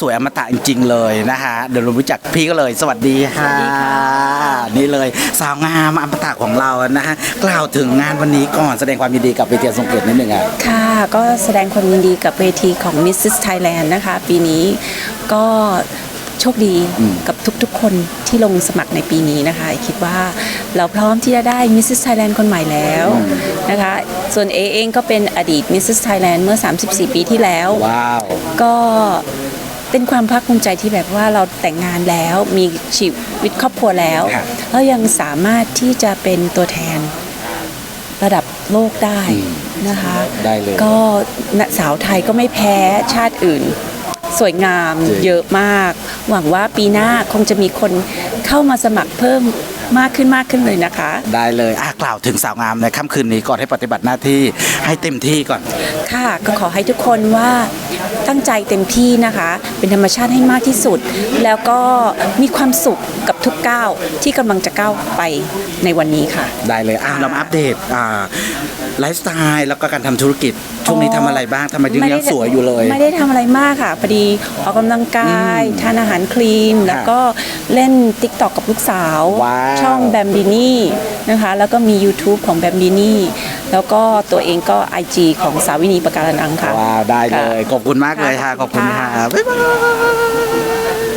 สวยอมตะจริงๆเลยนะคะเดี๋ยวเรารู้จักพี่ก็เลย สวัสดีค่ะนี่เลยสาวงามอมตะของเรานะฮะกล่าวถึงงานวันนี้ก่อนแสดงความยินดีกับเวทีทรงเกียรตินิดนึงอะค่ะ ก็แสดงความยินดีกับเวทีของ Mrs. Thailand นะคะ ปีนี้ก็โชคดีกับทุกๆ คนที่ลงสมัครในปีนี้นะคะ คิดว่าเราพร้อมที่จะได้ Mrs. Thailand คนใหม่แล้วนะคะ ส่วนเอเองก็เป็นอดีต Mrs. Thailand เมื่อ 34 ปีที่แล้ว ว้าว ก็ เป็นความภาคภูมิใจที่แบบว่าเราแต่งงานแล้วมีชีวิตครอบครัวแล้วครับ แล้วยังสามารถที่จะเป็นตัวแทนระดับโลกได้นะคะ ได้เลย ก็สาวไทยก็ไม่แพ้ชาติอื่น สวยงามจริง เยอะมาก หวังว่าปีหน้าคงจะมีคนเข้ามาสมัครเพิ่มมากขึ้นมากขึ้นเลยนะคะ ได้เลยอะกล่าวถึงสาวงามในค่ำคืนนี้ก่อนให้ปฏิบัติหน้าที่ให้เต็มที่ก่อน ค่ะก็ขอให้ทุกคนว่าตั้งใจเต็มที่นะคะ เป็นธรรมชาติให้มากที่สุด แล้วก็มีความสุขกับทุกก้าวที่กำลังจะก้าวไปในวันนี้ค่ะ ได้เลยอะเรามาอัปเดตอ่าไลฟ์สไตล์แล้วก็การทำธุรกิจ ช่วงนี้ทำอะไรบ้างทำไมถึงยังสวยอยู่เลย ไม่ได้ทำอะไรมากค่ะพอดีออกกำลังกายทานอาหารคลีน แล้วก็เล่น t ิ k t o k กับลูกสาว ว้าว ช่องแบมบินี่นะคะ แล้วก็มี YouTube ของแบมบินี่ แล้วก็ตัวเองก็ IG ของสาวินีประการนังค่ะ ว้าวได้เลย ขอบคุณมากเลยค่ะ ขอบคุณค่ะ บ๊ายบาย